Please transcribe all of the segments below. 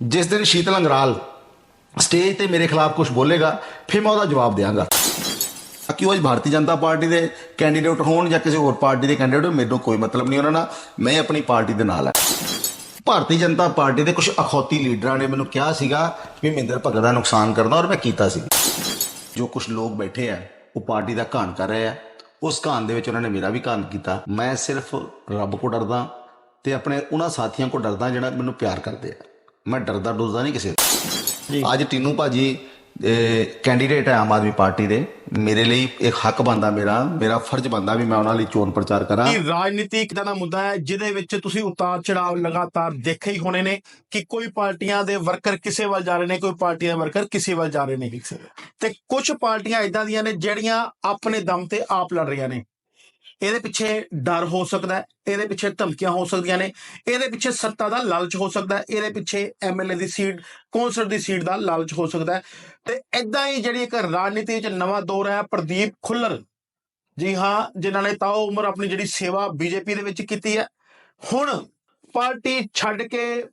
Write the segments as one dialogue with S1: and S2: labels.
S1: ਜਿਸ ਦਿਨ ਸ਼ੀਤਲ ਅੰਗਰਾਲ ਸਟੇਜ ਤੇ ਮੇਰੇ ਖਿਲਾਫ ਕੁਝ ਬੋਲੇਗਾ, ਫਿਰ ਮੈਂ ਉਹਦਾ ਜਵਾਬ ਦੇਵਾਂਗਾ ਕਿ ਉਹ ਅੱਜ ਭਾਰਤੀ ਜਨਤਾ ਪਾਰਟੀ ਦੇ ਕੈਂਡੀਡੇਟ ਹੋਣ ਜਾਂ ਕਿਸੇ ਹੋਰ ਪਾਰਟੀ ਦੇ ਕੈਂਡੀਡੇਟ ਹੋਣ, ਮੈਨੂੰ ਕੋਈ ਮਤਲਬ ਨਹੀਂ ਉਹਨਾਂ ਨਾਲ। ਮੈਂ ਆਪਣੀ ਪਾਰਟੀ ਦੇ ਨਾਲ ਹਾਂ। ਭਾਰਤੀ ਜਨਤਾ ਪਾਰਟੀ ਦੇ ਕੁਝ ਅਖੌਤੀ ਲੀਡਰਾਂ ਨੇ ਮੈਨੂੰ ਕਿਹਾ ਸੀਗਾ ਵੀ ਮਹਿੰਦਰ ਭਗਤ ਦਾ ਨੁਕਸਾਨ ਕਰਨਾ, ਔਰ ਮੈਂ ਕੀਤਾ ਸੀ। ਜੋ ਕੁਝ ਲੋਕ ਬੈਠੇ ਆ, ਉਹ ਪਾਰਟੀ ਦਾ ਘਾਣ ਕਰ ਰਹੇ ਆ। ਉਸ ਘਾਣ ਦੇ ਵਿੱਚ ਉਹਨਾਂ ਨੇ ਮੇਰਾ ਵੀ ਘਾਣ ਕੀਤਾ। ਮੈਂ ਸਿਰਫ ਰੱਬ ਕੋ ਡਰਦਾ ਤੇ ਆਪਣੇ ਉਹਨਾਂ ਸਾਥੀਆਂ ਕੋ ਡਰਦਾ, ਜਿਹੜਾ ਮੈਨੂੰ ਪਿਆਰ ਕਰਦੇ ਆ। ਮੈਂ ਡਰਦਾ ਡੁਰਦਾ ਨਹੀਂ ਕਿਸੇ ਤੋਂ। ਅੱਜ ਟੀਨੂ ਭਾਜੀ ਕੈਂਡੀਡੇਟ ਹੈ ਆਮ ਆਦਮੀ ਪਾਰਟੀ ਦੇ। ਮੇਰੇ ਲਈ ਇੱਕ ਹੱਕ ਬੰਦਾ ਮੇਰਾ ਮੇਰਾ ਫਰਜ਼ ਬੰਦਾ ਵੀ ਮੈਂ ਉਹਨਾਂ ਲਈ ਚੋਣ ਪ੍ਰਚਾਰ ਕਰਾਂ।
S2: ਕਿ ਰਾਜਨੀਤੀ ਇੱਕ ਤਰ੍ਹਾਂ ਦਾ ਮੁੱਦਾ ਹੈ ਜਿਹਦੇ ਵਿੱਚ ਤੁਸੀਂ ਉਤਾਰ ਚੜਾਵ ਲਗਾਤਾਰ ਦੇਖੇ ਹੀ ਹੋਣੇ ਨੇ ਕਿ ਕੋਈ ਪਾਰਟੀਆਂ ਦੇ ਵਰਕਰ ਕਿਸੇ ਵੱਲ ਜਾ ਰਹੇ ਨੇ ਕੋਈ ਪਾਰਟੀਆਂ ਦੇ ਵਰਕਰ ਕਿਸੇ ਵੱਲ ਜਾ ਰਹੇ ਨੇ। ਤੇ ਕੁਝ ਪਾਰਟੀਆਂ ਇਦਾਂ ਦੀਆਂ ਨੇ ਜਿਹੜੀਆਂ ਆਪਣੇ ਦਮ ਤੇ ਆਪ ਲੜ ਰਹੀਆਂ ਨੇ। ਇਹਦੇ ਪਿੱਛੇ ਡਰ ਹੋ ਸਕਦਾ ਹੈ, ਇਹਦੇ ਪਿੱਛੇ ਧਮਕੀਆਂ ਹੋ ਸਕਦੀਆਂ ਨੇ, ਇਹਦੇ ਪਿੱਛੇ ਸੱਤਾ ਦਾ ਲਾਲਚ ਹੋ ਸਕਦਾ ਹੈ, ਇਹਦੇ ਪਿੱਛੇ ਐਮਐਲਏ ਦੀ ਸੀਟ, ਕੌਂਸਲ ਦੀ ਸੀਟ ਦਾ ਲਾਲਚ ਹੋ ਸਕਦਾ ਹੈ। ਤੇ ਇਦਾਂ ਹੀ ਜਿਹੜੀ ਇੱਕ ਰਾਜਨੀਤੀ 'ਚ ਨਵਾਂ ਦੌਰ ਹੈ ਪ੍ਰਦੀਪ ਖੁੱਲਰ। ਜੀ ਹਾਂ, ਜਿਨ੍ਹਾਂ ਨੇ ਤਾਓ ਉਮਰ ਆਪਣੀ ਜਿਹੜੀ ਸੇਵਾ ਬੀਜੇਪੀ ਦੇ ਵਿੱਚ ਕੀਤੀ ਹੈ। ਹੁਣ ਪਾਰਟੀ ਛੱਡ ਕੇ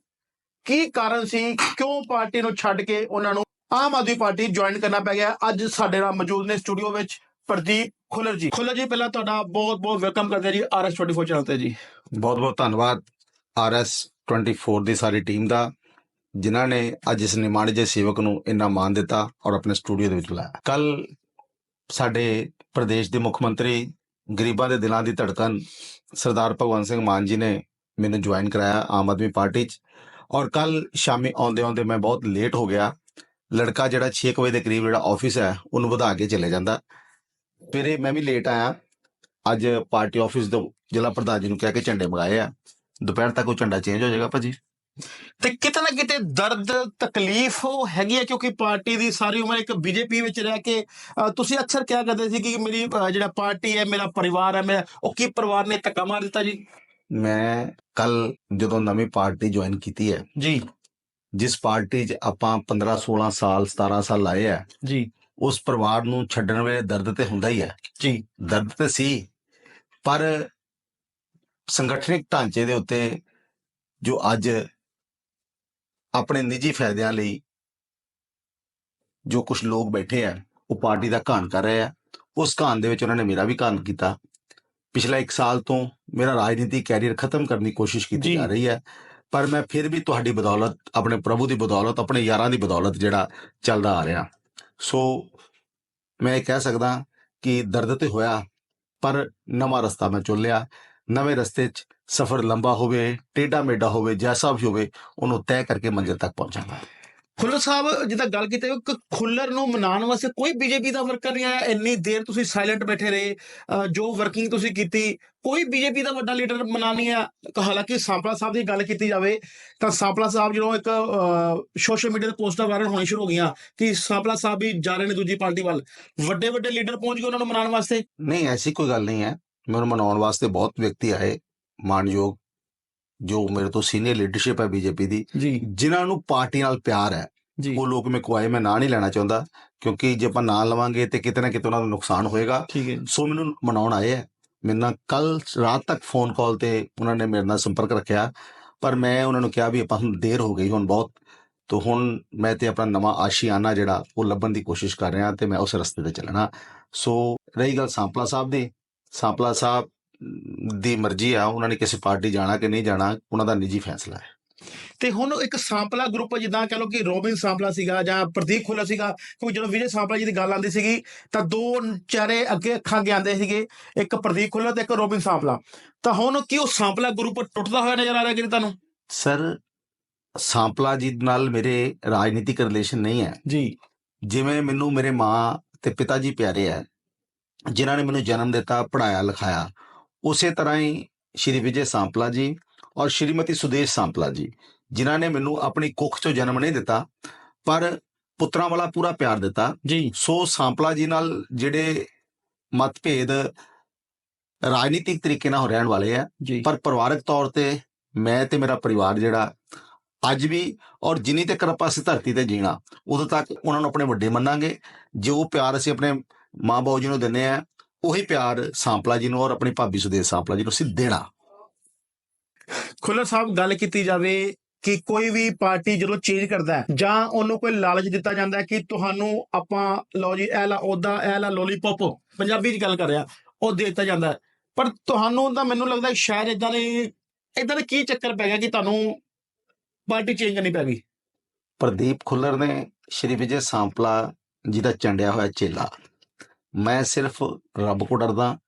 S2: ਕੀ ਕਾਰਨ ਸੀ, ਕਿਉਂ ਪਾਰਟੀ ਨੂੰ ਛੱਡ ਕੇ ਉਹਨਾਂ ਨੂੰ ਆਮ ਆਦਮੀ ਪਾਰਟੀ ਜੁਆਇਨ ਕਰਨਾ ਪੈ ਗਿਆ? ਅੱਜ ਸਾਡੇ ਨਾਲ ਮੌਜੂਦ ਨੇ ਸਟੂਡੀਓ ਵਿੱਚ ਪ੍ਰਦੀਪ ਖੁੱਲਰ ਜੀ। ਖੁੱਲਰ ਜੀ, ਪਹਿਲਾਂ ਤੁਹਾਡਾ ਬਹੁਤ ਬਹੁਤ ਵੈਲਕਮ ਕਰਦੇ ਹਾਂ ਜੀ ਆਰਐਸ 24 ਚੈਨਲ ਤੇ ਜੀ।
S1: ਬਹੁਤ ਬਹੁਤ ਧੰਨਵਾਦ ਆਰਐਸ 24 ਦੀ ਸਾਰੀ ਟੀਮ ਦਾ, ਜਿਨ੍ਹਾਂ ਨੇ ਅੱਜ ਇਸ ਨਿਮਾਣੇ ਜੇ ਸੇਵਕ ਨੂੰ ਇੰਨਾ ਮਾਣ ਦਿੱਤਾ ਔਰ ਆਪਣੇ ਸਟੂਡੀਓ ਦੇ ਵਿੱਚ ਬੁਲਾਇਆ। ਕੱਲ ਸਾਡੇ ਪ੍ਰਦੇਸ਼ ਦੇ ਮੁੱਖ ਮੰਤਰੀ ਗਰੀਬਾਂ ਦੇ ਦਿਲਾਂ ਦੀ ਧੜਕਨ ਸਰਦਾਰ ਭਗਵੰਤ ਸਿੰਘ ਮਾਨ ਜੀ ਨੇ ਮੈਨੂੰ ਜੁਆਇਨ ਕਰਾਇਆ ਆਮ ਆਦਮੀ ਪਾਰਟੀ 'ਚ। ਔਰ ਕੱਲ ਸ਼ਾਮੀ ਆਉਂਦੇ ਆਉਂਦੇ ਮੈਂ ਬਹੁਤ ਲੇਟ ਹੋ ਗਿਆ। ਲੜਕਾ ਜਿਹੜਾ 6 ਵਜੇ ਦੇ ਕਰੀਬ ਜਿਹੜਾ ਆਫਿਸ ਹੈ, ਉਹਨੂੰ ਵਧਾ ਕੇ ਚਲੇ ਜਾਂਦਾ। ਫਿਰ ਮੈਂ ਵੀ ਲੇਟ ਆਇਆ। ਅੱਜ ਪਾਰਟੀ ਆਫਿਸ ਤੋਂ ਜ਼ਿਲ੍ਹਾ ਪ੍ਰਧਾਨ ਜੀ ਨੂੰ ਕਹਿ ਕੇ ਝੰਡੇ ਮੰਗਾਏ ਆ। ਦੁਪਹਿਰ ਤੱਕ ਉਹ ਝੰਡਾ ਚੇਂਜ ਹੋ ਜਾਏਗਾ ਭਾਜੀ।
S2: ਤੇ ਕਿਤੇ ਨਾ ਕਿਤੇ ਦਰਦ ਤਕਲੀਫ ਉਹ ਹੈਗੀ ਹੈ ਕਿਉਂਕਿ ਪਾਰਟੀ ਦੀ ਸਾਰੀ ਉਮਰ ਇੱਕ ਬੀਜੇਪੀ ਵਿੱਚ ਰਹਿ ਕੇ ਤੁਸੀਂ ਅਕਸਰ ਕਿਹਾ ਕਰਦੇ ਸੀ ਕਿ ਮੇਰੀ ਜਿਹੜਾ ਪਾਰਟੀ ਹੈ ਮੇਰਾ ਪਰਿਵਾਰ ਹੈ ਮੇਰਾ ਉਹ ਕੀ ਪਰਿਵਾਰ ਨੇ ਧੱਕਾ ਮਾਰ ਦਿੱਤਾ ਜੀ?
S1: ਮੈਂ ਕੱਲ ਜਦੋਂ ਨਵੀਂ ਪਾਰਟੀ ਜੁਆਇਨ ਕੀਤੀ ਹੈ
S2: ਜੀ।
S1: ਜਿਸ ਪਾਰਟੀ 'ਚ ਆਪਾਂ 15 16 ਸਾਲ 17 ਸਾਲ ਲਾਏ ਆ
S2: ਜੀ।
S1: ਉਸ ਪਰਿਵਾਰ ਨੂੰ ਛੱਡਣ ਵੇਲੇ ਦਰਦ ਤੇ ਹੁੰਦਾ ਹੀ ਹੈ।
S2: ਜੀ।
S1: ਦਰਦ ਤੇ ਸੀ ਪਰ ਸੰਗਠਨਿਕ ਢਾਂਚੇ ਦੇ ਉੱਤੇ ਜੋ ਅੱਜ ਆਪਣੇ ਨਿੱਜੀ ਫਾਇਦਿਆਂ ਲਈ ਜੋ ਕੁਝ ਲੋਕ ਬੈਠੇ ਆ ਉਹ ਪਾਰਟੀ ਦਾ ਘਾਣ ਕਰ ਰਹੇ ਆ ਉਸ ਘਾਣ ਦੇ ਵਿੱਚ ਉਹਨਾਂ ਨੇ ਮੇਰਾ ਵੀ ਘਾਣ ਕੀਤਾ। ਪਿਛਲਾ 1 ਸਾਲ ਤੋਂ ਮੇਰਾ ਰਾਜਨੀਤੀ ਕੈਰੀਅਰ ਖਤਮ ਕਰਨ ਦੀ ਕੋਸ਼ਿਸ਼ ਕੀਤੀ
S2: ਜੀ।
S1: ਜਾ ਰਹੀ ਹੈ ਪਰ ਮੈਂ ਫਿਰ ਵੀ ਤੁਹਾਡੀ ਬਦੌਲਤ ਆਪਣੇ ਪ੍ਰਭੂ ਦੀ ਬਦੌਲਤ ਆਪਣੇ ਯਾਰਾਂ ਦੀ ਬਦੌਲਤ ਜਿਹੜਾ ਚੱਲਦਾ ਆ ਰਿਹਾ। ਸੋ ਮੈਂ ਇਹ ਕਹਿ ਸਕਦਾ ਕਿ ਦਰਦ ਤੇ ਹੋਇਆ, ਪਰ ਨਵਾਂ ਰਸਤਾ ਮੈਂ ਚੁਣ ਲਿਆ। ਨਵੇਂ ਰਸਤੇ 'ਚ ਸਫ਼ਰ ਲੰਬਾ ਹੋਵੇ ਟੇਢਾ ਮੇਢਾ ਹੋਵੇ, ਜੈਸਾ ਵੀ ਹੋਵੇ, ਉਹਨੂੰ ਤੈਅ ਕਰਕੇ ਮੰਜ਼ਿਲ ਤੱਕ ਪਹੁੰਚਾਂਗਾ।
S2: ਖੁੱਲਰ ਸਾਹਿਬ, ਜਿੱਦਾਂ ਗੱਲ ਕੀਤੀ ਇੱਕ ਖੁੱਲਰ ਨੂੰ ਮਨਾਉਣ ਵਾਸਤੇ ਕੋਈ ਬੀਜੇਪੀ ਦਾ ਵਰਕਰ ਨਹੀਂ ਆਇਆ। ਇੰਨੀ ਦੇਰ ਤੁਸੀਂ ਸਾਇਲੈਂਟ ਬੈਠੇ ਰਹੇ ਜੋ ਵਰਕਿੰਗ ਤੁਸੀਂ ਕੀਤੀ, ਕੋਈ ਬੀਜੇਪੀ ਦਾ ਵੱਡਾ ਲੀਡਰ ਮਨਾ ਨਹੀਂ ਆ ਹਾਲਾਂਕਿ ਸਾਂਪਲਾ ਸਾਹਿਬ ਦੀ ਗੱਲ ਕੀਤੀ ਜਾਵੇ, ਤਾਂ ਸਾਂਪਲਾ ਸਾਹਿਬ ਜਦੋਂ ਇੱਕ ਸੋਸ਼ਲ ਮੀਡੀਆ ਤੇ ਪੋਸਟਾਂ ਵਾਇਰਲ ਹੋਣੀ ਸ਼ੁਰੂ ਹੋ ਗਈਆਂ, ਕਿ ਸਾਂਪਲਾ ਸਾਹਿਬ ਵੀ ਜਾ ਰਹੇ ਨੇ ਦੂਜੀ ਪਾਰਟੀ ਵੱਲ। ਵੱਡੇ ਵੱਡੇ ਲੀਡਰ ਪਹੁੰਚ ਗਏ ਉਹਨਾਂ ਨੂੰ ਮਨਾਉਣ ਵਾਸਤੇ?
S1: ਨਹੀਂ, ਐਸੀ ਕੋਈ ਗੱਲ ਨਹੀਂ ਹੈ। ਮੈਨੂੰ ਮਨਾਉਣ ਵਾਸਤੇ ਬਹੁਤ ਵਿਅਕਤੀ ਆਏ। ਮਾਨਯੋਗ ਜੋ ਮੇਰੇ ਤੋਂ ਸੀਨੀਅਰ ਲੀਡਰਸ਼ਿਪ ਹੈ ਬੀਜੇਪੀ ਦੀ ਜਿਨ੍ਹਾਂ ਨੂੰ ਪਾਰਟੀ ਨਾਲ ਪਿਆਰ ਹੈ ਉਹ ਲੋਕ ਮੇਰੇ ਕੋ ਆਏ ਮੈਂ ਨਾਂ ਨਹੀਂ ਲੈਣਾ ਚਾਹੁੰਦਾ ਕਿਉਂਕਿ ਜੇ ਆਪਾਂ ਨਾਂ ਲਵਾਂਗੇ ਤੇ ਕਿਤੇ ਨਾ ਕਿਤੇ ਉਹਨਾਂ ਦਾ ਨੁਕਸਾਨ ਹੋਏਗਾ। ਸੋ ਮੈਨੂੰ ਮਨਾਉਣ ਆਏ ਹੈ। ਮੇਰੇ ਨਾਲ ਕੱਲ ਰਾਤ ਤੱਕ ਫੋਨ ਕਾਲ ਤੇ ਉਹਨਾਂ ਨੇ ਮੇਰੇ ਨਾਲ ਸੰਪਰਕ ਰੱਖਿਆ ਪਰ ਮੈਂ ਉਹਨਾਂ ਨੂੰ ਕਿਹਾ ਵੀ ਆਪਾਂ ਹੁਣ ਦੇਰ ਹੋ ਗਈ ਹੁਣ ਬਹੁਤ ਤੋ ਹੁਣ ਮੈਂ ਤੇ ਆਪਣਾ ਨਵਾਂ ਆਸ਼ੀਆਨਾ ਜਿਹੜਾ ਉਹ ਲੱਭਣ ਦੀ ਕੋਸ਼ਿਸ਼ ਕਰ ਰਿਹਾ ਤੇ ਮੈਂ ਉਸ ਰਸਤੇ ਤੇ ਚੱਲਣਾ। ਸੋ ਰਹੀ ਗੱਲ ਸਾਂਪਲਾ ਸਾਹਿਬ ਦੀ ਸਾਂਪਲਾ ਸਾਹਿਬ ਦੀ ਮਰਜ਼ੀ ਆ ਉਹਨਾਂ ਨੇ ਕਿਸੇ ਪਾਰਟੀ ਜਾਣਾ ਕਿ ਨਹੀਂ ਜਾਣਾ ਉਹਨਾਂ ਦਾ ਨਿੱਜੀ ਫੈਸਲਾ ਹੈ।
S2: ਤੇ ਹੁਣ ਇੱਕ ਸਾਂਪਲਾ ਗਰੁੱਪ ਜਿੱਦਾਂ ਕਹ ਲਓ ਕਿ ਰੋਬਿਨ ਸਾਂਪਲਾ ਸੀਗਾ ਜਾਂ ਪ੍ਰਦੀਪ ਖੁੱਲਾ ਸੀਗਾ ਕਿਉਂਕਿ ਜਦੋਂ ਵਿਜੇ ਸਾਂਪਲਾ ਜੀ ਦੀ ਗੱਲ ਆਉਂਦੀ ਸੀਗੀ ਤਾਂ ਦੋ ਚਿਹਰੇ ਅੱਗੇ ਅੱਖਾਂ ਅੱਗੇ ਆਉਂਦੇ ਸੀਗੇ ਇੱਕ ਪ੍ਰਦੀਪ ਖੁੱਲਾ ਤੇ ਇੱਕ ਰੋਬਿਨ ਸਾਂਪਲਾ। ਤਾਂ ਹੁਣ ਕੀ ਉਹ ਸਾਂਪਲਾ ਗਰੁੱਪ ਟੁੱਟਦਾ ਹੋਇਆ ਨਜ਼ਰ ਆ ਰਿਹਾ ਕਿ ਤੁਹਾਨੂੰ?
S1: ਸਰ ਸਾਂਪਲਾ ਜੀ ਨਾਲ ਮੇਰੇ ਰਾਜਨੀਤਿਕ ਰਿਲੇਸ਼ਨ ਨਹੀਂ ਹੈ।
S2: ਜੀ।
S1: ਜਿਵੇਂ ਮੈਨੂੰ ਮੇਰੇ ਮਾਂ ਤੇ ਪਿਤਾ ਜੀ ਪਿਆਰੇ ਹੈ ਜਿਨ੍ਹਾਂ ਨੇ ਮੈਨੂੰ ਜਨਮ ਦਿੱਤਾ ਪੜਾਇਆ ਲਿਖਾਇਆ ਉਸੇ ਤਰ੍ਹਾਂ ਹੀ ਸ਼੍ਰੀ ਵਿਜੇ ਸਾਂਪਲਾ ਜੀ ਔਰ ਸ਼੍ਰੀਮਤੀ ਸੁਦੇਸ਼ ਸਾਂਪਲਾ ਜੀ ਜਿਨ੍ਹਾਂ ਨੇ ਮੈਨੂੰ ਆਪਣੀ ਕੁੱਖ ਚੋਂ ਜਨਮ ਨਹੀਂ ਦਿੱਤਾ ਪਰ ਪੁੱਤਰਾਂ ਵਾਲਾ ਪੂਰਾ ਪਿਆਰ ਦਿੱਤਾ।
S2: ਜੀ।
S1: ਸੋ ਸਾਂਪਲਾ ਜੀ ਨਾਲ ਜਿਹੜੇ ਮਤਭੇਦ ਰਾਜਨੀਤਿਕ ਤਰੀਕੇ ਨਾਲ ਹੋ ਰਹਿਣ ਵਾਲੇ ਆ ਪਰ ਪਰਿਵਾਰਕ ਤੌਰ ਤੇ ਮੈਂ ਤੇ ਮੇਰਾ ਪਰਿਵਾਰ ਜਿਹੜਾ ਅੱਜ ਵੀ ਔਰ ਜਿੰਨੀ ਤੱਕ ਆਪਾਂ ਇਸ ਧਰਤੀ ਤੇ ਜੀਣਾ ਉਦੋਂ ਤੱਕ ਉਹਨਾਂ ਨੂੰ ਆਪਣੇ ਵੱਡੇ ਮੰਨਾਂਗੇ। ਜੋ ਪਿਆਰ ਅਸੀਂ ਆਪਣੇ ਮਾਂ ਬਾਪ ਜੀ ਨੂੰ ਦਿੰਨੇ ਆ ਉਹੀ ਪਿਆਰ ਸਾਂਪਲਾ ਜੀ ਨੂੰ ਔਰ ਆਪਣੀ ਭਾਬੀ ਸੁਦੇਸ਼ ਸਾਂਪਲਾ ਜੀ ਨੂੰ ਅਸੀਂ ਦੇਣਾ।
S2: ਖੁੱਲਰ ਸਾਹਿਬ, ਗੱਲ ਕੀਤੀ ਜਾਵੇ ਕਿ ਕੋਈ ਵੀ ਪਾਰਟੀ ਜਦੋਂ ਚੇਂਜ ਕਰਦਾ ਹੈ ਜਾਂ ਉਹਨੂੰ ਕੋਈ ਲਾਲਚ ਦਿੱਤਾ ਜਾਂਦਾ ਹੈ ਕਿ ਤੁਹਾਨੂੰ ਆਪਾਂ, ਲਓ ਜੀ, ਇਹ ਲਾ ਉਹਦਾ, ਇਹ ਲਾ ਲੋਲੀਪੌਪ ਪੰਜਾਬੀ ਦੀ ਗੱਲ ਕਰ ਰਿਹਾ, ਉਹ ਦੇ ਦਿੱਤਾ ਜਾਂਦਾ ਹੈ। ਪਰ ਤੁਹਾਨੂੰ ਤਾਂ ਮੈਨੂੰ ਲੱਗਦਾ ਸ਼ਾਇਦ ਇਦਾਂ ਦੇ ਇਦਾਂ ਦਾ ਕੀ ਚੱਕਰ ਪੈ ਗਿਆ ਕਿ ਤੁਹਾਨੂੰ ਪਾਰਟੀ ਚੇਂਜ ਕਰਨੀ ਪੈ ਗਈ।
S1: ਪ੍ਰਦੀਪ ਖੁੱਲਰ ਨੇ ਸ਼੍ਰੀ ਵਿਜੇ ਸਾਂਪਲਾ ਜੀ ਦਾ ਚੰਡਿਆ ਹੋਇਆ ਚੇਲਾ। ਮੈਂ ਸਿਰਫ ਰੱਬ ਕੋ ਡਰਦਾ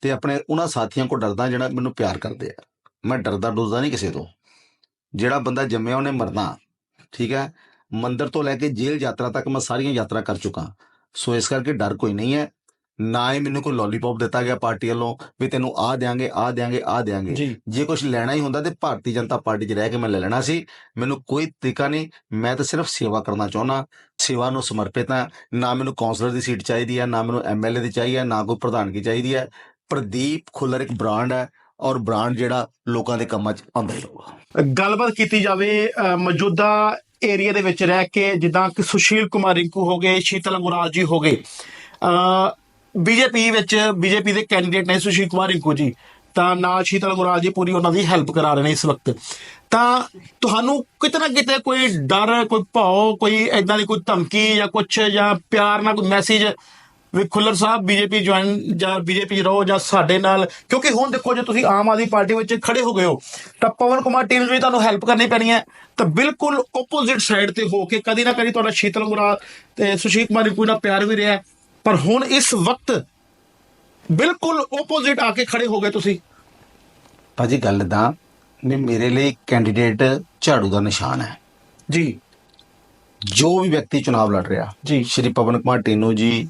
S1: ਤੇ ਆਪਣੇ ਉਹਨਾਂ ਸਾਥੀਆਂ ਕੋ ਡਰਦਾ ਜਿਹੜਾ ਮੈਨੂੰ ਪਿਆਰ ਕਰਦੇ ਆ। ਮੈਂ ਡਰਦਾ ਡੁਰਦਾ ਨਹੀਂ ਕਿਸੇ ਤੋਂ। ਜਿਹੜਾ ਬੰਦਾ ਜੰਮਿਆ ਉਹਨੇ ਮਰਨਾ, ਠੀਕ ਹੈ? ਮੰਦਰ ਤੋਂ ਲੈ ਕੇ ਜੇਲ੍ਹ ਯਾਤਰਾ ਤੱਕ ਮੈਂ ਸਾਰੀਆਂ ਯਾਤਰਾ ਕਰ ਚੁੱਕਾ। ਸੋ ਇਸ ਕਰਕੇ ਡਰ ਕੋਈ ਨਹੀਂ ਹੈ। ਨਾ ਹੀ ਮੈਨੂੰ ਕੋਈ ਲੋਲੀਪੌਪ ਦਿੱਤਾ ਗਿਆ ਪਾਰਟੀ ਵੱਲੋਂ ਵੀ ਤੈਨੂੰ ਆ ਦਿਆਂਗੇ ਆ ਦਿਆਂਗੇ ਆ ਦਿਆਂਗੇ।
S2: ਜੀ।
S1: ਕੁਝ ਲੈਣਾ ਹੀ ਹੁੰਦਾ ਤੇ ਭਾਰਤੀ ਜਨਤਾ ਪਾਰਟੀ 'ਚ ਰਹਿ ਕੇ ਮੈਂ ਲੈ ਲੈਣਾ ਸੀ। ਮੈਨੂੰ ਕੋਈ ਤਰੀਕਾ ਨਹੀਂ ਮੈਂ ਤਾਂ ਸਿਰਫ ਸੇਵਾ ਕਰਨਾ ਚਾਹੁੰਦਾ ਸੇਵਾ ਨੂੰ ਸਮਰਪਿਤ ਹਾਂ। ਨਾ ਮੈਨੂੰ ਕੌਂਸਲਰ ਦੀ ਸੀਟ ਚਾਹੀਦੀ ਹੈ ਨਾ ਮੈਨੂੰ ਐਮਐਲਏ ਦੀ ਚਾਹੀਦੀ ਹੈ ਨਾ ਕੋਈ ਪ੍ਰਧਾਨਗੀ ਚਾਹੀਦੀ ਹੈ। ਪ੍ਰਦੀਪ ਖੁੱਲਰ ਇੱਕ ਬ੍ਰਾਂਡ ਹੈ ਔਰ ਬ੍ਰਾਂਡ ਜਿਹੜਾ ਲੋਕਾਂ ਦੇ ਕੰਮਾਂ 'ਚ ਆਉਂਦਾ ਹੀ ਰਹੂਗਾ।
S2: ਗੱਲਬਾਤ ਕੀਤੀ ਜਾਵੇ ਮੌਜੂਦਾ ਏਰੀਆ ਦੇ ਵਿੱਚ ਰਹਿ ਕੇ ਜਿੱਦਾਂ ਕਿ ਸੁਸ਼ੀਲ ਕੁਮਾਰ ਰਿੰਕੂ ਹੋ ਗਏ ਸ਼ੀਤਲ ਅੰਗੁਰਾਲ ਜੀ ਹੋ ਗਏ। ਬੀਜੇਪੀ ਵਿੱਚ ਬੀਜੇਪੀ ਦੇ ਕੈਂਡੀਡੇਟ ਨੇ ਸੁਸ਼ੀਲ ਕੁਮਾਰ ਰਿੰਕੂ ਜੀ। ਤਾਂ ਨਾਲ ਸ਼ੀਤਲ ਅੰਗੁਰਾਲ ਜੀ ਪੂਰੀ ਉਹਨਾਂ ਦੀ ਹੈਲਪ ਕਰਾ ਰਹੇ ਨੇ ਇਸ ਵਕਤ। ਤਾਂ ਤੁਹਾਨੂੰ ਕਿਤੇ ਨਾ ਕਿਤੇ ਕੋਈ ਡਰ, ਕੋਈ ਭਾਉ, ਕੋਈ ਐਦਾਂ ਦੀ ਕੋਈ ਧਮਕੀ ਜਾਂ ਕੁਝ ਜਾਂ ਪਿਆਰ ਨਾਲ ਕੋਈ ਮੈਸੇਜ ਵੀ ਖੁੱਲਰ ਸਾਹਿਬ ਬੀਜੇਪੀ ਜੁਆਇਨ ਜਾਂ ਬੀਜੇਪੀ ਰਹੋ ਜਾਂ ਸਾਡੇ ਨਾਲ? ਕਿਉਂਕਿ ਹੁਣ ਦੇਖੋ ਜੇ ਤੁਸੀਂ ਆਮ ਆਦਮੀ ਪਾਰਟੀ ਵਿੱਚ ਖੜੇ ਹੋ ਗਏ ਹੋ, ਤਾਂ ਪਵਨ ਕੁਮਾਰ ਟੀਮ ਵੀ ਤੁਹਾਨੂੰ ਹੈਲਪ ਕਰਨੀ ਪੈਣੀ ਹੈ। ਤਾਂ ਬਿਲਕੁਲ ਆਪੋਜ਼ਿਟ ਸਾਈਡ ਤੇ ਹੋ ਕੇ ਕਦੀ ਨਾ ਕਦੀ ਤੁਹਾਡਾ ਸ਼ੀਤਲ ਗੁਰਾ ਤੇ ਸੁਸ਼ੀਲ ਕੁਮਾਰ ਰਿੰਕੂ ਨਾਲ ਪਿਆਰ ਵੀ ਰਿਹਾ ਪਰ ਹੁਣ ਇਸ ਵਕਤ ਬਿਲਕੁਲ ਆਪੋਜ਼ਿਟ ਆ ਕੇ ਖੜੇ ਹੋ ਗਏ ਤੁਸੀਂ।
S1: ਭਾਜੀ ਗੱਲ ਦਾ ਵੀ ਮੇਰੇ ਲਈ ਕੈਂਡੀਡੇਟ ਝਾੜੂ ਦਾ ਨਿਸ਼ਾਨ ਹੈ।
S2: ਜੀ।
S1: ਜੋ ਵੀ ਵਿਅਕਤੀ ਚੁਣਾਵ ਲੜ ਰਿਹਾ
S2: ਜੀ।
S1: ਸ਼੍ਰੀ ਪਵਨ ਕੁਮਾਰ ਟੀਨੂ ਜੀ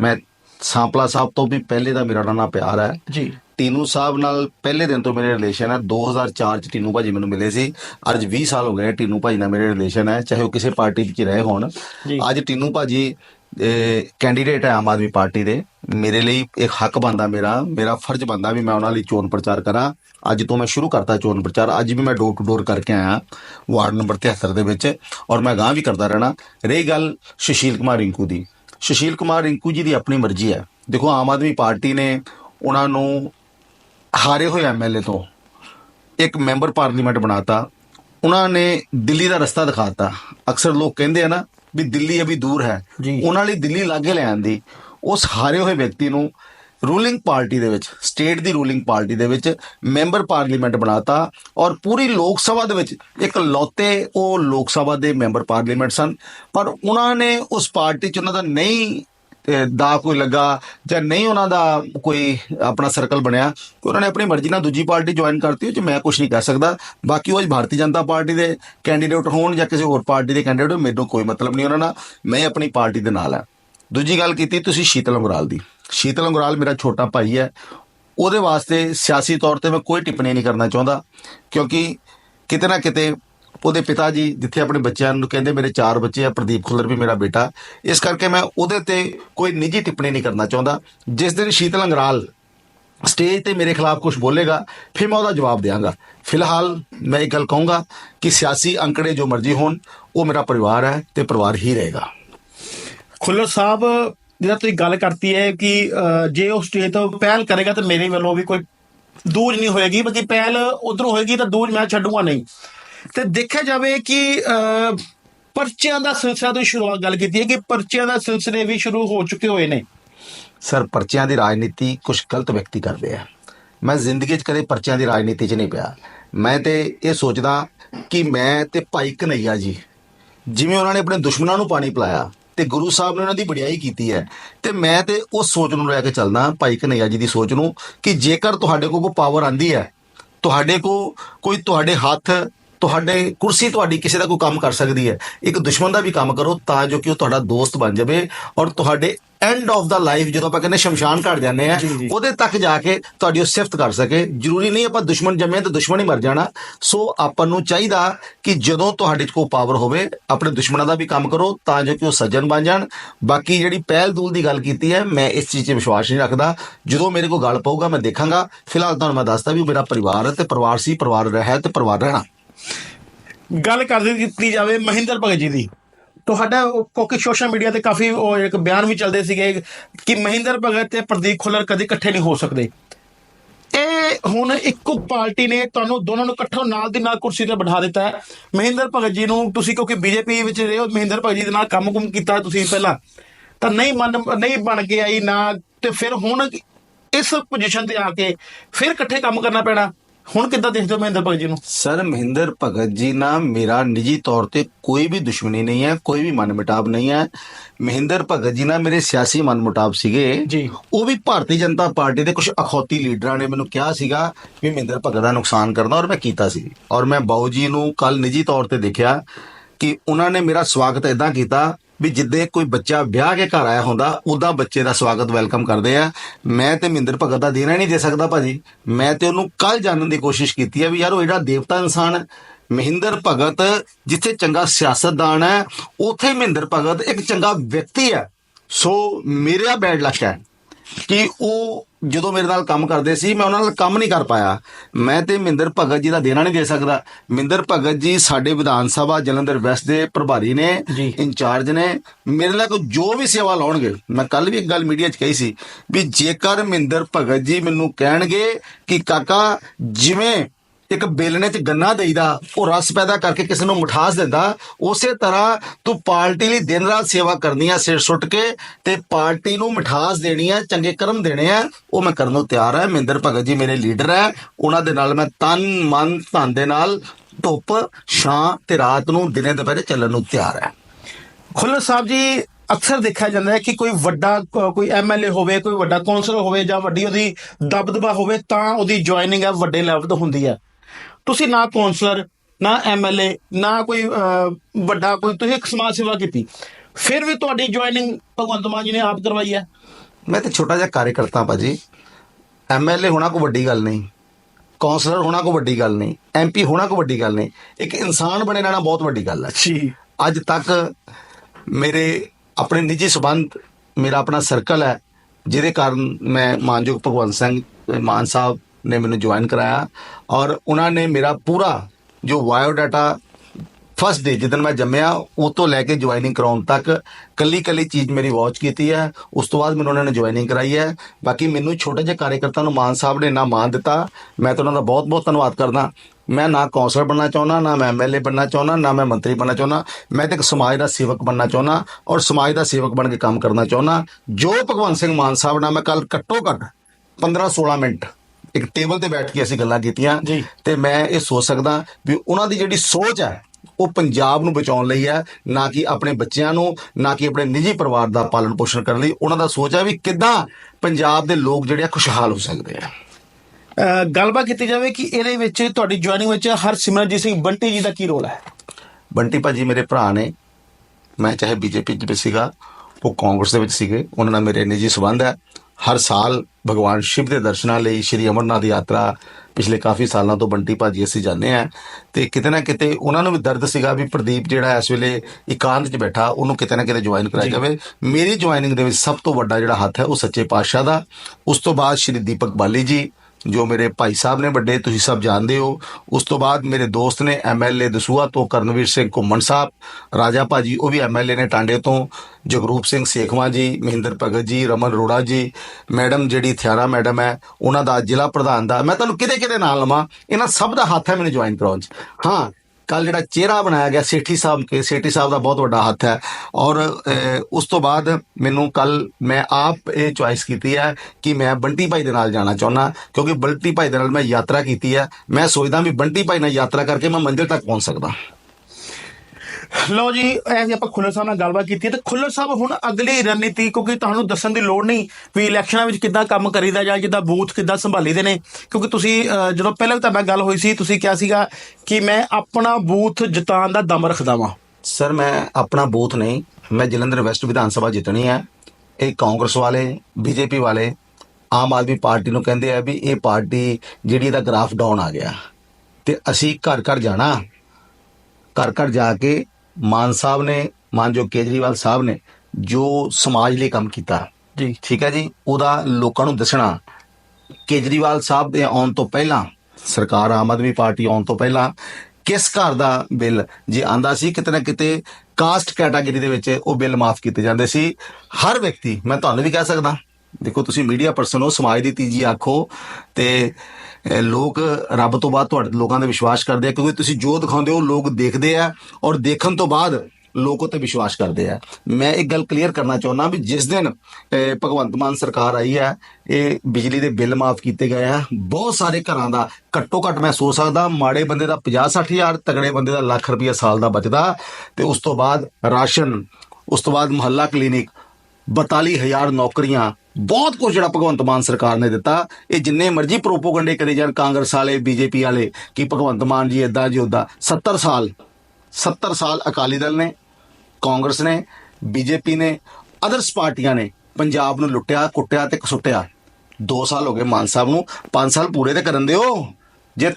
S1: ਮੈਂ ਸਾਂਪਲਾ ਸਾਹਿਬ ਤੋਂ ਵੀ ਪਹਿਲੇ ਦਾ ਮੇਰਾ ਨਾਲ ਪਿਆਰ ਹੈ।
S2: ਜੀ।
S1: ਟੀਨੂ ਸਾਹਿਬ ਨਾਲ ਪਹਿਲੇ ਦਿਨ ਤੋਂ ਮੇਰੇ ਰਿਲੇਸ਼ਨ ਹੈ। 2004 ਚ ਟੀਨੂ ਭਾਜੀ ਮੈਨੂੰ ਮਿਲੇ ਸੀ। ਅੱਜ 20 ਸਾਲ ਹੋ ਗਏ ਟੀਨੂ ਭਾਜੀ ਨਾਲ ਮੇਰੇ ਰਿਲੇਸ਼ਨ ਹੈ। ਚਾਹੇ ਉਹ ਕਿਸੇ ਪਾਰਟੀ ਵਿੱਚ ਰਹੇ ਹੋਣ। ਅੱਜ ਟੀਨੂ ਭਾਜੀ ਕੈਂਡੀਡੇਟ ਹੈ ਆਮ ਆਦਮੀ ਪਾਰਟੀ ਦੇ। ਮੇਰੇ ਲਈ ਇੱਕ ਹੱਕ ਬੰਦਾ ਮੇਰਾ ਮੇਰਾ ਫਰਜ਼ ਬੰਦਾ ਵੀ ਮੈਂ ਉਹਨਾਂ ਲਈ ਚੋਣ ਪ੍ਰਚਾਰ ਕਰਾਂ। ਅੱਜ ਤੋਂ ਮੈਂ ਸ਼ੁਰੂ ਕਰਤਾ ਚੋਣ ਪ੍ਰਚਾਰ, ਅੱਜ ਵੀ ਮੈਂ ਡੋਰ ਟੂ ਡੋਰ ਕਰਕੇ ਆਇਆ ਵਾਰਡ ਨੰਬਰ 73 ਦੇ ਵਿੱਚ ਔਰ ਮੈਂ ਗਾਂ ਵੀ ਕਰਦਾ ਰਹਿਣਾ। ਰਹੀ ਗੱਲ ਸੁਸ਼ੀਲ ਕੁਮਾਰ ਰਿੰਕੂ ਦੀ। ਸੁਸ਼ੀਲ ਕੁਮਾਰ ਰਿੰਕੂ ਜੀ ਦੀ ਆਪਣੀ ਮਰਜ਼ੀ ਹੈ। ਦੇਖੋ, ਆਮ ਆਦਮੀ ਪਾਰਟੀ ਨੇ ਉਹਨਾਂ ਨੂੰ ਹਾਰੇ ਹੋਏ ਐਮਐਲਏ ਤੋਂ ਇੱਕ ਮੈਂਬਰ ਪਾਰਲੀਮੈਂਟ ਬਣਾਤਾ। ਉਹਨਾਂ ਨੇ ਦਿੱਲੀ ਦਾ ਰਸਤਾ ਦਿਖਾਤਾ। ਅਕਸਰ ਲੋਕ ਕਹਿੰਦੇ ਆ ਨਾ ਵੀ ਦਿੱਲੀ ਅਭੀ ਦੂਰ ਹੈ। ਉਹਨਾਂ ਲਈ ਦਿੱਲੀ ਲਾਗੇ ਲੈ ਆਂਦੀ। ਉਸ ਹਾਰੇ ਹੋਏ ਵਿਅਕਤੀ ਨੂੰ ਰੂਲਿੰਗ ਪਾਰਟੀ ਦੇ ਵਿੱਚ ਸਟੇਟ ਦੀ ਰੂਲਿੰਗ ਪਾਰਟੀ ਦੇ ਵਿੱਚ ਮੈਂਬਰ ਪਾਰਲੀਮੈਂਟ ਬਣਾਤਾ ਔਰ ਪੂਰੀ ਲੋਕ ਸਭਾ ਦੇ ਵਿੱਚ ਇੱਕ ਲੌਤੇ ਉਹ ਲੋਕ ਸਭਾ ਦੇ ਮੈਂਬਰ ਪਾਰਲੀਮੈਂਟ ਸਨ। ਪਰ ਉਹਨਾਂ ਨੇ ਉਸ ਪਾਰਟੀ ਚ ਉਹਨਾਂ ਦਾ ਨਹੀਂ ਦਾ ਕੋਈ ਲੱਗਾ ਜਾਂ ਨਹੀਂ ਉਹਨਾਂ ਦਾ ਕੋਈ ਆਪਣਾ ਸਰਕਲ ਬਣਿਆ ਕਿ ਉਹਨਾਂ ਨੇ ਆਪਣੀ ਮਰਜ਼ੀ ਨਾਲ ਦੂਜੀ ਪਾਰਟੀ ਜੁਆਇਨ ਕਰਤੀ, ਉਹ ਚ ਮੈਂ ਕੁਝ ਨਹੀਂ ਕਰ ਸਕਦਾ। ਬਾਕੀ ਉਹ ਅੱਜ ਭਾਰਤੀ ਜਨਤਾ ਪਾਰਟੀ ਦੇ ਕੈਂਡੀਡੇਟ ਹੋਣ ਜਾਂ ਕਿਸੇ ਹੋਰ ਪਾਰਟੀ ਦੇ ਕੈਂਡੀਡੇਟ ਹੋਣ, ਮੈਨੂੰ ਕੋਈ ਮਤਲਬ ਨਹੀਂ ਉਹਨਾਂ ਨਾਲ। ਮੈਂ ਆਪਣੀ ਪਾਰਟੀ ਦੇ ਨਾਲ ਹਾਂ। ਦੂਜੀ ਗੱਲ ਕੀਤੀ ਤੁਸੀਂ ਸ਼ੀਤਲ ਅੰਗਰਾਲ ਦੀ। ਸ਼ੀਤਲ ਅੰਗਰਾਲ ਮੇਰਾ ਛੋਟਾ ਭਾਈ ਹੈ। ਉਹਦੇ ਵਾਸਤੇ ਸਿਆਸੀ ਤੌਰ ਤੇ ਮੈਂ ਕੋਈ ਟਿੱਪਣੀ ਨਹੀਂ ਕਰਨਾ ਚਾਹੁੰਦਾ, ਕਿਉਂਕਿ ਕਿਤੇ ਨਾ ਕਿਤੇ ਉਹਦੇ ਪਿਤਾ ਜੀ ਜਿੱਥੇ ਆਪਣੇ ਬੱਚਿਆਂ ਨੂੰ ਕਹਿੰਦੇ ਮੇਰੇ ਚਾਰ ਬੱਚੇ ਆ, ਪ੍ਰਦੀਪ ਖੁੱਲਰ ਵੀ ਮੇਰਾ ਬੇਟਾ। ਇਸ ਕਰਕੇ ਮੈਂ ਉਹਦੇ ਤੇ ਕੋਈ ਨਿੱਜੀ ਟਿੱਪਣੀ ਨਹੀਂ ਕਰਨਾ ਚਾਹੁੰਦਾ। ਜਿਸ ਦਿਨ ਸ਼ੀਤਲ ਅੰਗਰਾਲ ਸਟੇਜ ਤੇ ਮੇਰੇ ਖਿਲਾਫ ਕੁਝ ਬੋਲੇਗਾ, ਫਿਰ ਮੈਂ ਉਹਦਾ ਜਵਾਬ ਦੇਵਾਂਗਾ ਫਿਲਹਾਲ ਮੈਂ ਇੱਕ ਗੱਲ ਕਹੂੰਗਾ ਕਿ ਸਿਆਸੀ ਅੰਕੜੇ ਜੋ ਮਰਜ਼ੀ ਹੋਣ, ਉਹ ਮੇਰਾ ਪਰਿਵਾਰ ਹੈ ਤੇ ਪਰਿਵਾਰ ਹੀ ਰਹੇਗਾ।
S2: ਖੁੱਲਰ ਸਾਹਿਬ, ਜਿਹੜਾ ਤੁਸੀਂ ਗੱਲ ਕਰਤੀ ਹੈ ਕਿ ਜੇ ਉਹ ਸਟੇਜ ਤੋਂ ਪਹਿਲ ਕਰੇਗਾ ਤਾਂ ਮੇਰੇ ਵੱਲੋਂ ਵੀ ਕੋਈ ਦੂਜ ਨਹੀਂ ਹੋਏਗੀ ਬਾਕੀ ਪਹਿਲ ਉਧਰੋਂ ਹੋਏਗੀ ਤਾਂ ਦੂਜ ਮੈਂ ਛੱਡੂਗਾ ਨਹੀਂ। ਤੇ ਦੇਖਿਆ ਜਾਵੇ ਕਿ ਪਰਚਿਆਂ ਦਾ ਸਿਲਸਿਲਾ ਤੋਂ ਸ਼ੁਰੂਆਤ ਗੱਲ ਕੀਤੀ ਹੈ ਕਿ ਪਰਚਿਆਂ ਦਾ ਸਿਲਸਿਲੇ ਵੀ ਸ਼ੁਰੂ ਹੋ ਚੁੱਕੇ ਹੋਏ ਨੇ।
S1: ਸਰ, ਪਰਚਿਆਂ ਦੀ ਰਾਜਨੀਤੀ ਕੁਝ ਗਲਤ ਵਿਅਕਤੀ ਕਰਦੇ ਆ। ਮੈਂ ਜ਼ਿੰਦਗੀ 'ਚ ਕਦੇ ਪਰਚਿਆਂ ਦੀ ਰਾਜਨੀਤੀ 'ਚ ਨਹੀਂ ਪਿਆ। ਮੈਂ ਤੇ ਇਹ ਸੋਚਦਾ ਕਿ ਮੈਂ ਤੇ ਭਾਈ ਕਨਈਆ ਜੀ, ਜਿਵੇਂ ਉਹਨਾਂ ਨੇ ਆਪਣੇ ਦੁਸ਼ਮਣਾਂ ਨੂੰ ਪਾਣੀ ਪਿਲਾਇਆ ਤੇ ਗੁਰੂ ਸਾਹਿਬ ਨੇ ਉਹਨਾਂ ਦੀ ਵਡਿਆਈ ਕੀਤੀ ਹੈ, ਤੇ ਮੈਂ ਤੇ ਉਸ ਸੋਚ ਨੂੰ ਲੈ ਕੇ ਚੱਲਦਾ, ਭਾਈ ਕਨਈਆ ਜੀ ਦੀ ਸੋਚ ਨੂੰ ਕਿ ਜੇਕਰ ਤੁਹਾਡੇ ਕੋਲ ਕੋਈ ਪਾਵਰ ਆਂਦੀ ਹੈ, ਤੁਹਾਡੇ ਕੋ ਕੋਈ ਤੁਹਾਡੇ ਹੱਥ ਤੁਹਾਡੇ ਕੁਰਸੀ ਤੁਹਾਡੀ ਕਿਸੇ ਦਾ ਕੋਈ ਕੰਮ ਕਰ ਸਕਦੀ ਹੈ। ਇੱਕ ਦੁਸ਼ਮਣ ਦਾ ਵੀ ਕੰਮ ਕਰੋ ਤਾਂ ਜੋ ਕਿ ਉਹ ਤੁਹਾਡਾ ਦੋਸਤ ਬਣ ਜਾਵੇ ਔਰ ਤੁਹਾਡੇ ਐਂਡ ਆਫ ਦਾ ਲਾਈਫ ਜਦੋਂ ਆਪਾਂ ਕਹਿੰਦੇ ਸ਼ਮਸ਼ਾਨ ਘਾਟ ਜਾਂਦੇ ਆ। ਉਹਦੇ ਤੱਕ ਜਾ ਕੇ ਤੁਹਾਡੀ ਉਹ ਸਿਫਤ ਕਰ ਸਕੇ। ਜ਼ਰੂਰੀ ਨਹੀਂ ਆਪਾਂ ਦੁਸ਼ਮਣ ਜੰਮੇ ਤਾਂ ਦੁਸ਼ਮਣ ਹੀ ਮਰ ਜਾਣਾ। ਸੋ ਆਪਾਂ ਨੂੰ ਚਾਹੀਦਾ ਕਿ ਜਦੋਂ ਤੁਹਾਡੇ ਕੋਲ ਪਾਵਰ ਹੋਵੇ ਆਪਣੇ ਦੁਸ਼ਮਣਾਂ ਦਾ ਵੀ ਕੰਮ ਕਰੋ ਤਾਂ ਜੋ ਕਿ ਉਹ ਸੱਜਣ ਬਣ ਜਾਣ। ਬਾਕੀ ਜਿਹੜੀ ਪਹਿਲ ਦੂਲ ਦੀ ਗੱਲ ਕੀਤੀ ਹੈ ਮੈਂ ਇਸ ਚੀਜ਼ 'ਚ ਵਿਸ਼ਵਾਸ ਨਹੀਂ ਰੱਖਦਾ। ਜਦੋਂ ਮੇਰੇ ਕੋਲ ਗੱਲ ਪਊਗਾ ਮੈਂ ਦੇਖਾਂਗਾ। ਫਿਲਹਾਲ ਤੁਹਾਨੂੰ ਮੈਂ ਦੱਸਦਾ ਵੀ ਮੇਰਾ ਪਰਿਵਾਰ ਹੈ ਤੇ ਪਰਿਵਾਰ ਸੀ ਪਰਿਵਾਰ ਰਿਹਾ ਤੇ ਪਰਿਵਾਰ ਰਹਿਣਾ।
S2: ਗੱਲ ਕਰ ਦਿੱਤੀ ਜਾਵੇ ਮਹਿੰਦਰ ਭਗਤ ਜੀ ਦੀ। ਤੁਹਾਡਾ ਕਿਉਂਕਿ ਸੋਸ਼ਲ ਮੀਡੀਆ ਤੇ ਕਾਫੀ ਉਹ ਇੱਕ ਬਿਆਨ ਵੀ ਚੱਲਦੇ ਸੀਗੇ ਕਿ ਮਹਿੰਦਰ ਭਗਤ ਤੇ ਪ੍ਰਦੀਪ ਖੁੱਲਰ ਕਦੇ ਇਕੱਠੇ ਨਹੀਂ ਹੋ ਸਕਦੇ। ਇਹ ਹੁਣ ਇੱਕੋ ਪਾਰਟੀ ਨੇ ਤੁਹਾਨੂੰ ਦੋਨਾਂ ਨੂੰ ਇਕੱਠੋ ਨਾਲ ਦੀ ਨਾਲ ਕੁਰਸੀ ਤੇ ਬਿਠਾ ਦਿੱਤਾ ਹੈ। ਮਹਿੰਦਰ ਭਗਤ ਜੀ ਨੂੰ ਤੁਸੀਂ ਕਿਉਂਕਿ ਬੀਜੇਪੀ ਵਿੱਚ ਰਹੇ ਹੋ, ਮਹਿੰਦਰ ਭਗਤ ਜੀ ਦੇ ਨਾਲ ਕੰਮ-ਕੁਮ ਕੀਤਾ ਤੁਸੀਂ ਪਹਿਲਾਂ, ਤਾਂ ਨਹੀਂ ਮੰਨ, ਨਹੀਂ ਬਣ ਕੇ ਆਈ ਨਾ, ਤੇ ਫਿਰ ਹੁਣ ਇਸ ਪੋਜੀਸ਼ਨ ਤੇ ਆ ਕੇ ਫਿਰ ਇਕੱਠੇ ਕੰਮ ਕਰਨਾ ਪੈਣਾ। ਹੁਣ ਕਿੱਦਾਂ ਦੇਖਦੇ ਹੋ ਮਹਿੰਦਰ ਭਗਤ ਜੀ ਨੂੰ?
S1: ਸਰ ਮਹਿੰਦਰ ਭਗਤ ਜੀ ਨਾਲ ਮੇਰਾ ਨਿੱਜੀ ਤੌਰ ਤੇ ਕੋਈ ਵੀ ਦੁਸ਼ਮਣੀ ਨਹੀਂ ਹੈ ਕੋਈ ਵੀ ਮਨਮਿਟਾਵ ਨਹੀਂ ਹੈ। ਮਹਿੰਦਰ ਭਗਤ ਜੀ ਨਾਲ ਮੇਰੇ ਸਿਆਸੀ ਮਨਮੁਟਾਵ ਸੀਗੇ।
S2: ਜੀ।
S1: ਉਹ ਵੀ ਭਾਰਤੀ ਜਨਤਾ ਪਾਰਟੀ ਦੇ ਕੁਝ ਅਖੌਤੀ ਲੀਡਰਾਂ ਨੇ ਮੈਨੂੰ ਕਿਹਾ ਸੀਗਾ ਵੀ ਮਹਿੰਦਰ ਭਗਤ ਦਾ ਨੁਕਸਾਨ ਕਰਨਾ ਔਰ ਮੈਂ ਕੀਤਾ ਸੀ। ਔਰ ਮੈਂ ਬਾਊ ਜੀ ਨੂੰ ਕੱਲ ਨਿੱਜੀ ਤੌਰ ਤੇ ਦੇਖਿਆ ਕਿ ਉਹਨਾਂ ਨੇ ਮੇਰਾ ਸਵਾਗਤ ਇਦਾਂ ਕੀਤਾ ਵੀ ਜਿੱਦੇ ਕੋਈ ਬੱਚਾ ਵਿਆਹ ਕੇ ਘਰ ਆਇਆ ਹੁੰਦਾ ਉਦਾਂ ਬੱਚੇ ਦਾ ਸਵਾਗਤ ਵੈਲਕਮ ਕਰਦੇ ਆ। ਮੈਂ ਤੇ ਮਹਿੰਦਰ ਭਗਤ ਦਾ ਦੇਣਾ ਨਹੀਂ ਦੇ ਸਕਦਾ ਭਾਜੀ। ਮੈਂ ਤੇ ਉਹਨੂੰ ਕੱਲ ਜਾਣਨ ਦੀ ਕੋਸ਼ਿਸ਼ ਕੀਤੀ ਹੈ ਵੀ ਯਾਰ ਉਹ ਜਿਹੜਾ ਦੇਵਤਾ ਇਨਸਾਨ ਮਹਿੰਦਰ ਭਗਤ, ਜਿੱਥੇ ਚੰਗਾ ਸਿਆਸਤਦਾਨ ਹੈ, ਉੱਥੇ ਮਹਿੰਦਰ ਭਗਤ ਇੱਕ ਚੰਗਾ ਵਿਅਕਤੀ ਹੈ। ਸੋ ਮੇਰਾ ਬੈਡ ਲੱਕ ਹੈ। ਕਿ ਉਹ ਜਦੋਂ ਮੇਰੇ ਨਾਲ ਕੰਮ ਕਰਦੇ ਸੀ ਮੈਂ ਉਹਨਾਂ ਨਾਲ ਕੰਮ ਨਹੀਂ ਕਰ ਪਾਇਆ। ਮੈਂ ਤੇ ਮਹਿੰਦਰ ਭਗਤ ਜੀ ਦਾ ਦੇਣਾ ਨਹੀਂ ਦੇ ਸਕਦਾ। ਮਹਿੰਦਰ ਭਗਤ ਜੀ ਸਾਡੇ ਵਿਧਾਨ ਸਭਾ ਜਲੰਧਰ ਵੈਸਟ ਦੇ ਪ੍ਰਭਾਰੀ ਨੇ। ਇੰਚਾਰਜ ਨੇ। ਮੇਰੇ ਲਈ ਕੋਈ ਜੋ ਵੀ ਸੇਵਾ ਲਾਉਣਗੇ ਮੈਂ ਕੱਲ ਵੀ ਇੱਕ ਗੱਲ ਮੀਡੀਆ 'ਚ ਕਹੀ ਸੀ ਵੀ ਜੇਕਰ ਮਹਿੰਦਰ ਭਗਤ ਜੀ ਮੈਨੂੰ ਕਹਿਣਗੇ ਕਿ ਕਾਕਾ ਜਿਵੇਂ ਇੱਕ ਬੇਲਣੇ 'ਚ ਗੰਨਾ ਦੇਈਦਾ, ਉਹ ਰਸ ਪੈਦਾ ਕਰਕੇ ਕਿਸੇ ਨੂੰ ਮਿਠਾਸ ਦਿੰਦਾ, ਉਸੇ ਤਰ੍ਹਾਂ ਤੂੰ ਪਾਰਟੀ ਲਈ ਦਿਨ ਰਾਤ ਸੇਵਾ ਕਰਨੀ ਆ, ਸਿਰ ਸੁੱਟ ਕੇ ਤੇ ਪਾਰਟੀ ਨੂੰ ਮਿਠਾਸ ਦੇਣੀ ਆ, ਚੰਗੇ ਕਰਮ ਦੇਣੇ ਆ, ਉਹ ਮੈਂ ਕਰਨ ਨੂੰ ਤਿਆਰ ਹਾਂ ਮਹਿੰਦਰ ਭਗਤ ਜੀ ਮੇਰੇ ਲੀਡਰ ਹੈ ਉਹਨਾਂ ਦੇ ਨਾਲ ਮੈਂ ਤਨ, ਮਨ, ਧਨ ਦੇ ਨਾਲ ਧੁੱਪ, ਛਾਂ ਤੇ ਰਾਤ ਨੂੰ ਦਿਨੇ ਦੁਪਹਿਰੇ ਚੱਲਣ ਨੂੰ ਤਿਆਰ ਹੈ
S2: ਖੁੱਲਰ ਸਾਹਿਬ ਜੀ, ਅਕਸਰ ਦੇਖਿਆ ਜਾਂਦਾ ਹੈ ਕਿ ਕੋਈ ਵੱਡਾ, ਕ- ਕੋਈ ਐਮਐਲਏ ਹੋਵੇ, ਕੋਈ ਵੱਡਾ ਕੌਂਸਲਰ ਹੋਵੇ ਜਾਂ ਵੱਡੀ ਉਹਦੀ ਦਬਦਬਾ ਹੋਵੇ ਤਾਂ ਉਹਦੀ ਜੁਆਇਨਿੰਗ ਹੈ ਵੱਡੇ ਲੈਵਲ ਤੋਂ ਹੁੰਦੀ ਹੈ ਤੁਸੀਂ ਨਾ ਕੌਂਸਲਰ ਨਾ ਐਮਐਲਏ ਨਾ ਕੋਈ ਵੱਡਾ ਕੋਈ ਤੁਸੀਂ ਇੱਕ ਸਮਾਜ ਸੇਵਾ ਕੀਤੀ। ਫਿਰ ਵੀ ਤੁਹਾਡੀ ਜੁਆਇਨਿੰਗ ਭਗਵੰਤ ਮਾਨ ਜੀ ਨੇ ਆਪ ਕਰਵਾਈ ਹੈ।
S1: ਮੈਂ ਤੇ ਛੋਟਾ ਜਿਹਾ ਕਾਰਜਕਰਤਾ ਭਾਜੀ। ਐਮਐਲਏ ਹੋਣਾ ਕੋਈ ਵੱਡੀ ਗੱਲ ਨਹੀਂ। ਕੌਂਸਲਰ ਹੋਣਾ ਕੋਈ ਵੱਡੀ ਗੱਲ ਨਹੀਂ। ਐਮਪੀ ਹੋਣਾ ਕੋਈ ਵੱਡੀ ਗੱਲ ਨਹੀਂ। ਇੱਕ ਇਨਸਾਨ ਬਣੇ ਰਹਿਣਾ ਬਹੁਤ ਵੱਡੀ ਗੱਲ ਹੈ।
S2: ਜੀ।
S1: ਅੱਜ ਤੱਕ ਮੇਰੇ ਆਪਣੇ ਨਿੱਜੀ ਸਬੰਧ ਮੇਰਾ ਆਪਣਾ ਸਰਕਲ ਹੈ ਜਿਹਦੇ ਕਾਰਨ ਮੈਂ ਮਾਨਯੋਗ ਭਗਵੰਤ ਸਿੰਘ ਮਾਨ ਸਾਹਿਬ ਨੇ ਮੈਨੂੰ ਜੁਆਇਨ ਕਰਾਇਆ ਔਰ ਉਹਨਾਂ ਨੇ ਮੇਰਾ ਪੂਰਾ ਜੋ ਬਾਇਓ ਡਾਟਾ ਫਸਟ ਡੇ ਜਿੱਦਨ ਮੈਂ ਜੰਮਿਆ, ਉਹ ਤੋਂ ਲੈ ਕੇ ਜੁਆਇਨਿੰਗ ਕਰਾਉਣ ਤੱਕ ਕੱਲੀ ਕੱਲੀ ਚੀਜ਼ ਮੇਰੀ ਵਾਚ ਕੀਤੀ ਹੈ। ਉਸ ਤੋਂ ਬਾਅਦ ਮੈਨੂੰ ਉਹਨਾਂ ਨੇ ਜੁਆਇਨਿੰਗ ਕਰਾਈ ਹੈ। ਬਾਕੀ ਮੈਨੂੰ ਛੋਟੇ ਜਿਹੇ ਕਾਰਜਕਰਤਾ ਨੂੰ ਮਾਨ ਸਾਹਿਬ ਨੇ ਨਾ ਮਾਨ ਦਿੱਤਾ। ਮੈਂ ਤਾਂ ਉਹਨਾਂ ਦਾ ਬਹੁਤ ਬਹੁਤ ਧੰਨਵਾਦ ਕਰਦਾ। ਮੈਂ ਨਾ ਕੌਂਸਲਰ ਬਣਨਾ ਚਾਹੁੰਦਾ, ਨਾ ਮੈਂ ਐਮਐਲਏ ਬਣਨਾ ਚਾਹੁੰਦਾ, ਨਾ ਮੈਂ ਮੰਤਰੀ ਬਣਨਾ ਚਾਹੁੰਦਾ। ਮੈਂ ਤਾਂ ਇੱਕ ਸਮਾਜ ਦਾ ਸੇਵਕ ਬਣਨਾ ਚਾਹੁੰਦਾ ਔਰ ਸਮਾਜ ਦਾ ਸੇਵਕ ਬਣ ਕੇ ਕੰਮ ਕਰਨਾ ਚਾਹੁੰਦਾ। ਜੋ ਭਗਵੰਤ ਸਿੰਘ ਮਾਨ ਸਾਹਿਬ ਨਾਲ ਮੈਂ ਕੱਲ ਘੱਟੋ ਘੱਟ 15 16 ਮਿੰਟ ਇੱਕ ਟੇਬਲ ਤੇ ਬੈਠ ਕੇ ਅਸੀਂ ਗੱਲਾਂ ਕੀਤੀਆਂ
S2: ਜੀ।
S1: ਤੇ ਮੈਂ ਇਹ ਸੋਚ ਸਕਦਾ ਵੀ ਉਹਨਾਂ ਦੀ ਜਿਹੜੀ ਸੋਚ ਹੈ ਉਹ ਪੰਜਾਬ ਨੂੰ ਬਚਾਉਣ ਲਈ ਹੈ ਨਾ ਕਿ ਆਪਣੇ ਬੱਚਿਆਂ ਨੂੰ ਨਾ ਕਿ ਆਪਣੇ ਨਿੱਜੀ ਪਰਿਵਾਰ ਦਾ ਪਾਲਣ ਪੋਸ਼ਣ ਕਰਨ ਲਈ। ਉਹਨਾਂ ਦਾ ਸੋਚ ਹੈ ਵੀ ਕਿੱਦਾਂ ਪੰਜਾਬ ਦੇ ਲੋਕ ਜਿਹੜੇ ਆ ਖੁਸ਼ਹਾਲ ਹੋ ਸਕਦੇ ਆ।
S2: ਗੱਲਬਾਤ ਕੀਤੀ ਜਾਵੇ ਕਿ ਇਹਦੇ ਵਿੱਚ ਤੁਹਾਡੀ ਜੁਆਇਨਿੰਗ ਵਿੱਚ ਹਰਸਿਮਰਨਜੀਤ ਸਿੰਘ ਬੰਟੀ ਜੀ ਦਾ ਕੀ ਰੋਲ ਹੈ?
S1: ਬੰਟੀ ਭਾਜੀ ਮੇਰੇ ਭਰਾ ਨੇ। ਮੈਂ ਚਾਹੇ ਬੀਜੇਪੀ 'ਚ ਸੀਗਾ ਉਹ ਕਾਂਗਰਸ ਦੇ ਵਿੱਚ ਸੀਗੇ। ਉਹਨਾਂ ਨਾਲ ਮੇਰੇ ਨਿੱਜੀ ਸਬੰਧ ਹੈ। ਹਰ ਸਾਲ ਭਗਵਾਨ ਸ਼ਿਵ ਦੇ ਦਰਸ਼ਨਾਂ ਲਈ ਸ਼੍ਰੀ ਅਮਰਨਾਥ ਯਾਤਰਾ ਪਿਛਲੇ ਕਾਫੀ ਸਾਲਾਂ ਤੋਂ ਬੰਟੀ ਭਾਜੀ ਅਸੀਂ ਜਾਂਦੇ ਆ ਤੇ ਕਿਤੇ ਨਾ ਕਿਤੇ ਉਹਨਾਂ ਨੂੰ ਵੀ ਦਰਦ ਸੀਗਾ ਵੀ ਪ੍ਰਦੀਪ ਜਿਹੜਾ ਇਸ ਵੇਲੇ ਇਕਾਂਤ 'ਚ ਬੈਠਾ ਉਹਨੂੰ ਕਿਤੇ ਨਾ ਕਿਤੇ ਜੁਆਇਨ ਕਰਾਇਆ ਜਾਵੇ। ਮੇਰੀ ਜੁਆਇਨਿੰਗ ਦੇ ਵਿੱਚ ਸਭ ਤੋਂ ਵੱਡਾ ਜਿਹੜਾ ਹੱਥ ਹੈ ਉਹ ਸੱਚੇ ਪਾਤਸ਼ਾਹ ਦਾ। ਉਸ ਤੋਂ ਬਾਅਦ ਸ਼੍ਰੀ ਦੀਪਕ ਬਾਲੀ ਜੀ ਜੋ ਮੇਰੇ ਭਾਈ ਸਾਹਿਬ ਨੇ ਵੱਡੇ, ਤੁਸੀਂ ਸਭ ਜਾਣਦੇ ਹੋ। ਉਸ ਤੋਂ ਬਾਅਦ ਮੇਰੇ ਦੋਸਤ ਨੇ ਐਮਐਲਏ ਦਸੂਆ ਤੋਂ ਕਰਨਵੀਰ ਸਿੰਘ ਘੁੰਮਣ ਸਾਹਿਬ, ਰਾਜਾ ਭਾਜੀ, ਉਹ ਵੀ ਐਮਐਲਏ ਨੇ ਟਾਂਡੇ ਤੋਂ। ਜਗਰੂਪ ਸਿੰਘ ਸੇਖਵਾਂ ਜੀ, ਮਹਿੰਦਰ ਭਗਤ ਜੀ, ਰਮਨ ਰੋੜਾ ਜੀ, ਮੈਡਮ ਜਿਹੜੀ ਥਿਆਰਾ ਮੈਡਮ ਹੈ, ਉਹਨਾਂ ਦਾ ਜ਼ਿਲ੍ਹਾ ਪ੍ਰਧਾਨ ਦਾ। ਮੈਂ ਤੁਹਾਨੂੰ ਕਿਤੇ ਕਿਤੇ ਨਾਲ ਲਵਾਂ? ਇਹਨਾਂ ਸਭ ਦਾ ਹੱਥ ਹੈ ਮੈਨੂੰ ਜੁਆਇਨ ਕਰਾਉਣ 'ਚ। ਹਾਂ ਕੱਲ ਜਿਹੜਾ ਚਿਹਰਾ ਬਣਾਇਆ ਗਿਆ ਸੇਠੀ ਸਾਹਿਬ ਕੇ, ਸੇਠੀ ਸਾਹਿਬ ਦਾ ਬਹੁਤ ਵੱਡਾ ਹੱਥ ਹੈ। ਔਰ ਉਸ ਤੋਂ ਬਾਅਦ ਮੈਨੂੰ ਕੱਲ ਮੈਂ ਆਪ ਇਹ ਚੁਆਇਸ ਕੀਤੀ ਹੈ ਕਿ ਮੈਂ ਬੰਟੀ ਭਾਈ ਦੇ ਨਾਲ ਜਾਣਾ ਚਾਹੁੰਦਾ, ਕਿਉਂਕਿ ਬੰਟੀ ਭਾਈ ਦੇ ਨਾਲ ਮੈਂ ਯਾਤਰਾ ਕੀਤੀ ਹੈ। ਮੈਂ ਸੋਚਦਾ ਵੀ ਬੰਟੀ ਭਾਈ ਨਾਲ ਯਾਤਰਾ ਕਰਕੇ ਮੈਂ ਮੰਜ਼ਿਲ ਤੱਕ ਪਹੁੰਚ ਸਕਦਾ।
S2: ਲਓ ਜੀ ਐ ਜੇ ਆਪਾਂ ਖੁੱਲਰ ਸਾਹਿਬ ਨਾਲ ਗੱਲਬਾਤ ਕੀਤੀ ਹੈ ਤੇ ਖੁੱਲਰ ਸਾਹਿਬ ਹੁਣ ਅਗਲੀ ਰਣਨੀਤੀ, ਕਿਉਂਕਿ ਤੁਹਾਨੂੰ ਦੱਸਣ ਦੀ ਲੋੜ ਨਹੀਂ ਵੀ ਇਲੈਕਸ਼ਨਾਂ ਵਿੱਚ ਕਿੱਦਾਂ ਕੰਮ ਕਰੀਦਾ ਜਾਂ ਕਿੱਦਾਂ ਬੂਥ ਕਿੱਦਾਂ ਸੰਭਾਲੀਦੇ ਨੇ। ਕਿਉਂਕਿ ਤੁਸੀਂ ਜਦੋਂ ਪਹਿਲਾਂ ਵੀ ਤੁਹਾਡਾ ਗੱਲ ਹੋਈ ਸੀ, ਤੁਸੀਂ ਕਿਹਾ ਸੀਗਾ ਕਿ ਮੈਂ ਆਪਣਾ ਬੂਥ ਜਿਤਾਉਣ ਦਾ ਦਮ ਰੱਖਦਾ ਵਾਂ।
S1: ਸਰ, ਮੈਂ ਆਪਣਾ ਬੂਥ ਨਹੀਂ, ਮੈਂ ਜਲੰਧਰ ਵੈਸਟ ਵਿਧਾਨ ਸਭਾ ਜਿੱਤਣੀ ਹੈ। ਇਹ ਕਾਂਗਰਸ ਵਾਲੇ, ਬੀਜੇਪੀ ਵਾਲੇ, ਆਮ ਆਦਮੀ ਪਾਰਟੀ ਨੂੰ ਕਹਿੰਦੇ ਆ ਵੀ ਇਹ ਪਾਰਟੀ ਜਿਹੜੀ ਇਹਦਾ ਗ੍ਰਾਫ ਡਾਊਨ ਆ ਗਿਆ। ਤੇ ਅਸੀਂ ਘਰ ਘਰ ਜਾਣਾ, ਘਰ ਘਰ ਜਾ ਕੇ ਮਾਨ ਸਾਹਿਬ ਨੇ ਮਾਨਯੋਗ ਕੇਜਰੀਵਾਲ ਸਾਹਿਬ ਨੇ ਜੋ ਸਮਾਜ ਲਈ ਕੰਮ ਕੀਤਾ।
S2: ਜੀ।
S1: ਠੀਕ ਹੈ ਜੀ? ਉਹਦਾ ਲੋਕਾਂ ਨੂੰ ਦੱਸਣਾ ਕੇਜਰੀਵਾਲ ਸਾਹਿਬ ਦੇ ਆਉਣ ਤੋਂ ਪਹਿਲਾਂ ਸਰਕਾਰ ਆਮ ਆਦਮੀ ਪਾਰਟੀ ਆਉਣ ਤੋਂ ਪਹਿਲਾਂ ਕਿਸ ਘਰ ਦਾ ਬਿੱਲ ਜੇ ਆਂਦਾ ਸੀ ਕਿਤੇ ਨਾ ਕਿਤੇ ਕਾਸਟ ਕੈਟਾਗਰੀ ਦੇ ਵਿੱਚ ਉਹ ਬਿੱਲ ਮਾਫ ਕੀਤੇ ਜਾਂਦੇ ਸੀ। ਹਰ ਵਿਅਕਤੀ ਮੈਂ ਤੁਹਾਨੂੰ ਵੀ ਕਹਿ ਸਕਦਾ ਦੇਖੋ, ਤੁਸੀਂ ਮੀਡੀਆ ਪਰਸਨ ਹੋ, ਸਮਾਜ ਦੀ ਤੀਜੀ ਆਖੋ ਤੇ ਲੋਕ ਰੱਬ ਤੋਂ ਬਾਅਦ ਤੁਹਾਡੇ, ਲੋਕਾਂ ਦੇ ਵਿਸ਼ਵਾਸ ਕਰਦੇ ਆ, ਕਿਉਂਕਿ ਤੁਸੀਂ ਜੋ ਦਿਖਾਉਂਦੇ ਹੋ, ਲੋਕ ਦੇਖਦੇ ਆ, ਔਰ ਦੇਖਣ ਤੋਂ ਬਾਅਦ ਲੋਕ ਉਤੇ ਵਿਸ਼ਵਾਸ ਕਰਦੇ ਆ। ਮੈਂ ਇੱਕ ਗੱਲ ਕਲੀਅਰ ਕਰਨਾ ਚਾਹੁੰਦਾ ਵੀ ਜਿਸ ਦਿਨ ਭਗਵੰਤ ਮਾਨ ਸਰਕਾਰ ਆਈ ਹੈ, ਇਹ ਬਿਜਲੀ ਦੇ ਬਿੱਲ ਮਾਫ ਕੀਤੇ ਗਏ ਆ, ਬਹੁਤ ਸਾਰੇ ਘਰਾਂ ਦਾ ਘੱਟੋ ਘੱਟ ਮੈਂ ਸੋਚ ਸਕਦਾ, ਮਾੜੇ ਬੰਦੇ ਦਾ 50 60 ਹਜ਼ਾਰ ਤਗੜੇ ਬੰਦੇ ਦਾ ਲੱਖ ਰੁਪਇਆ ਸਾਲ ਦਾ ਬਚਦਾ, ਤੇ ਉਸ ਤੋਂ ਬਾਅਦ ਰਾਸ਼ਨ, ਉਸ ਤੋਂ ਬਾਅਦ ਮੁਹੱਲਾ ਕਲੀਨਿਕ 42000 ਨੌਕਰੀਆਂ ਬਹੁਤ ਕੁਝ ਜਿਹੜਾ ਭਗਵੰਤ ਮਾਨ ਸਰਕਾਰ ਨੇ ਦਿੱਤਾ। ਇਹ ਜਿੰਨੇ ਮਰਜ਼ੀ ਪ੍ਰੋਪੋਗੰਡੇ ਕਰੇ ਜਾਣ ਕਾਂਗਰਸ ਵਾਲੇ, ਬੀਜੇਪੀ ਵਾਲੇ, ਕਿ ਭਗਵੰਤ ਮਾਨ ਜੀ ਇਦਾਂ ਜੀ ਉਦਾਂ 70 ਸਾਲ 70 ਸਾਲ ਅਕਾਲੀ ਦਲ ਨੇ, ਕਾਂਗਰਸ ਨੇ, ਬੀਜੇਪੀ ਨੇ, ਅਦਰਸ ਪਾਰਟੀਆਂ ਨੇ, ਪੰਜਾਬ ਨੂੰ ਲੁੱਟਿਆ, ਕੁੱਟਿਆ ਤੇ ਕਸੁੱਟਿਆ। 2 ਸਾਲ ਹੋ ਗਏ ਮਾਨ ਸਾਹਿਬ ਨੂੰ। 5 ਸਾਲ ਪੂਰੇ ਤੇ ਕਰਨ ਦਿਓ। ਜੇ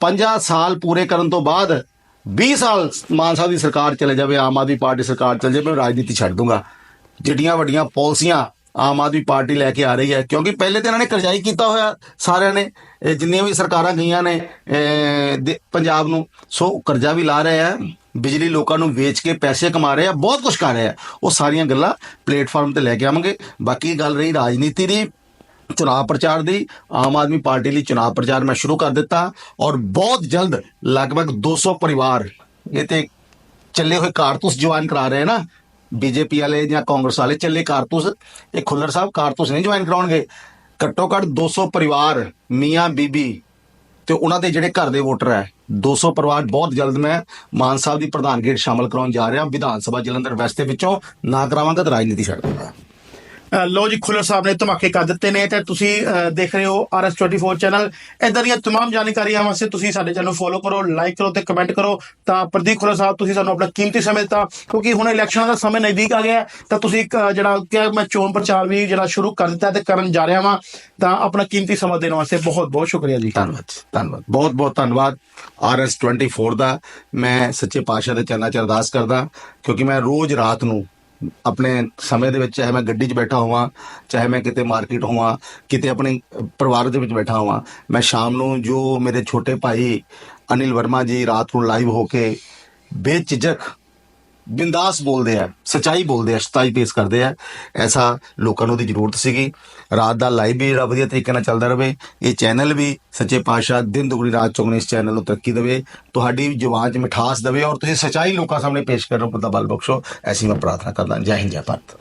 S1: 50 ਸਾਲ ਪੂਰੇ ਕਰਨ ਤੋਂ ਬਾਅਦ 20 ਸਾਲ ਮਾਨ ਸਾਹਿਬ ਦੀ ਸਰਕਾਰ ਚਲੇ ਜਾਵੇ, ਆਮ ਆਦਮੀ ਪਾਰਟੀ ਸਰਕਾਰ ਚਲੇ ਜਾਵੇ, ਮੈਂ ਰਾਜਨੀਤੀ ਛੱਡ ਦੂੰਗਾ। ਜਿਹੜੀਆਂ ਵੱਡੀਆਂ ਪਾਲਿਸੀਆਂ ਆਮ ਆਦਮੀ ਪਾਰਟੀ ਲੈ ਕੇ ਆ ਰਹੀ ਹੈ, ਕਿਉਂਕਿ ਪਹਿਲੇ ਤੇ ਇਹਨਾਂ ਨੇ ਕਰਜ਼ਾਈ ਕੀਤਾ ਹੋਇਆ ਸਾਰਿਆਂ ਨੇ ਜਿੰਨੀਆਂ ਵੀ ਸਰਕਾਰਾਂ ਗਈਆਂ ਨੇ ਦੇ- ਪੰਜਾਬ ਨੂੰ, ਸੋ ਕਰਜ਼ਾ ਵੀ ਲਾ ਰਹੇ ਆ, ਬਿਜਲੀ ਲੋਕਾਂ ਨੂੰ ਵੇਚ ਕੇ ਪੈਸੇ ਕਮਾ ਰਹੇ ਆ, ਬਹੁਤ ਕੁਝ ਕਰ ਰਹੇ ਆ, ਉਹ ਸਾਰੀਆਂ ਗੱਲਾਂ ਪਲੇਟਫਾਰਮ ਤੇ ਲੈ ਕੇ ਆਵਾਂਗੇ। ਬਾਕੀ ਗੱਲ ਰਹੀ ਰਾਜਨੀਤੀ ਦੀ, ਚੁਣਾਵ ਪ੍ਰਚਾਰ ਦੀ, ਆਮ ਆਦਮੀ ਪਾਰਟੀ ਲਈ ਚੁਣਾਵ ਪ੍ਰਚਾਰ ਮੈਂ ਸ਼ੁਰੂ ਕਰ ਦਿੱਤਾ, ਔਰ ਬਹੁਤ ਜਲਦ ਲਗਭਗ 200 ਪਰਿਵਾਰ ਇਹ ਤੇ ਚੱਲੇ ਹੋਏ ਕਾਰਤੂਸ ਜਵਾਨ ਕਰਾ ਰਹੇ ਨਾ ਬੀਜੇਪੀ ਵਾਲੇ ਜਾਂ ਕਾਂਗਰਸ ਵਾਲੇ ਚੱਲੇ ਕਾਰਤੂਸ, ਇਹ ਖੁੱਲਰ ਸਾਹਿਬ ਕਾਰਤੂਸ ਨਹੀਂ ਜੁਆਇਨ ਕਰਾਉਣਗੇ। ਘੱਟੋ ਘੱਟ 200 ਪਰਿਵਾਰ, ਮੀਆਂ, ਬੀਬੀ ਤੇ ਉਹਨਾਂ ਦੇ ਜਿਹੜੇ ਘਰ ਦੇ ਵੋਟਰ ਹੈ 200 ਪਰਿਵਾਰ ਬਹੁਤ ਜਲਦ ਮੈਂ ਮਾਨ ਸਾਹਿਬ ਦੀ ਪ੍ਰਧਾਨਗੀ ਹੇਠ ਸ਼ਾਮਲ ਕਰਾਉਣ ਜਾ ਰਿਹਾ ਵਿਧਾਨ ਸਭਾ ਜਲੰਧਰ ਵੈਸਟ ਦੇ ਵਿੱਚੋਂ, ਨਾ ਕਰਾਵਾਂਗਾ ਤਾਂ ਰਾਜਨੀਤੀ ਛੱਡ ਦੂੰਗਾ
S2: ਲੋ ਜੀ ਖੁੱਲਰ ਸਾਹਿਬ ਨੇ ਧਮਾਕੇ ਕਰ ਦਿੱਤੇ ਨੇ ਤੇ ਤੁਸੀਂ ਅ, ਦੇਖ ਰਹੇ ਹੋ RS24 ਚੈਨਲ ਇਦਾਂ ਦੀਆਂ तमाम ਜਾਣਕਾਰੀਆਂ ਵਾਸਤੇ ਤੁਸੀਂ ਸਾਡੇ ਚੈਨਲ ਨੂੰ ਫੋਲੋ ਕਰੋ ਲਾਈਕ ਕਰੋ ਤੇ ਕਮੈਂਟ ਕਰੋ ਤਾਂ ਪ੍ਰਦੀਪ ਖੁੱਲਰ ਸਾਹਿਬ ਤੁਸੀਂ ਸਾਨੂੰ ਆਪਣਾ ਕੀਮਤੀ ਸਮੇਂ ਦਿੱਤਾ ਕਿਉਂਕਿ ਹੁਣ ਇਲੈਕਸ਼ਨ ਦਾ ਸਮੇਂ ਨਜ਼ਦੀਕ ਆ ਗਿਆ ਹੈ, ਤਾਂ ਤੁਸੀਂ ਇੱਕ, ਅ, ਜਿਹੜਾ ਕਿ ਮੈਂ ਚੋਣ ਪ੍ਰਚਾਰ ਵੀ ਜਿਹੜਾ ਸ਼ੁਰੂ ਕਰ ਦਿੱਤਾ ਤੇ ਕਰਨ ਜਾ ਰਿਹਾ ਵਾਂ ਤਾਂ ਆਪਣਾ ਕੀਮਤੀ ਸਮਾਂ ਦੇਣ ਵਾਸਤੇ ਬਹੁਤ ਬਹੁਤ ਸ਼ੁਕਰੀਆ ਜੀ
S1: ਧੰਨਵਾਦ ਧੰਨਵਾਦ ਬਹੁਤ ਬਹੁਤ ਧੰਨਵਾਦ RS24 ਦਾ ਮੈਂ ਸੱਚੇ ਪਾਤਸ਼ਾਹ ਦੇ ਚਰਨਾਂ 'ਚ ਅਰਦਾਸ ਕਰਦਾ ਕਿਉਂਕਿ ਮੈਂ ਰੋਜ਼ ਰਾਤ ਨੂੰ ਆਪਣੇ ਸਮੇਂ ਦੇ ਵਿੱਚ ਚਾਹੇ ਮੈਂ ਗੱਡੀ 'ਚ ਬੈਠਾ ਹੋਵਾਂ, ਚਾਹੇ ਮੈਂ ਕਿਤੇ ਮਾਰਕੀਟ ਹੋਵਾਂ, ਕਿਤੇ ਆਪਣੇ ਪਰਿਵਾਰ ਦੇ ਵਿੱਚ ਬੈਠਾ ਹੋਵਾਂ, ਮੈਂ ਸ਼ਾਮ ਨੂੰ ਜੋ ਮੇਰੇ ਛੋਟੇ ਭਾਈ ਅਨਿਲ ਵਰਮਾ ਜੀ ਰਾਤ ਨੂੰ ਲਾਈਵ ਹੋ ਕੇ ਬੇਝਿਜਕ ਬਿੰਦਾਸ ਬੋਲਦੇ ਆ, ਸਚਾਈ ਬੋਲਦੇ ਆ, ਸਚਾਈ ਪੇਸ਼ ਕਰਦੇ ਆ। ਐਸਾ ਲੋਕਾਂ ਨੂੰ ਦੀ ਜ਼ਰੂਰਤ ਸੀਗੀ। ਰਾਤ ਦਾ ਲਾਈਵ ਵੀ ਜਿਹੜਾ ਵਧੀਆ ਤਰੀਕੇ ਨਾਲ ਚੱਲਦਾ ਰਹੇ। ਇਹ ਚੈਨਲ ਵੀ ਸੱਚੇ ਪਾਤਸ਼ਾਹ ਦਿਨ ਦੁਗਣੀ ਰਾਤ ਚੌਗਣੀ ਇਸ ਚੈਨਲ ਨੂੰ ਤਰੱਕੀ ਦੇਵੇ। ਤੁਹਾਡੀ ਜ਼ੁਬਾਨ 'ਚ ਮਿਠਾਸ ਦੇਵੇ ਔਰ ਤੁਸੀਂ ਸਚਾਈ ਲੋਕਾਂ ਸਾਹਮਣੇ ਪੇਸ਼ ਕਰਨ ਦਾ ਬਲ ਬਖਸ਼ੋ। ਐਸੀ ਮੈਂ ਪ੍ਰਾਰਥਨਾ ਕਰਦਾ, ਜੈ ਹਿੰਦ, ਜੈ ਭਾਰਤ।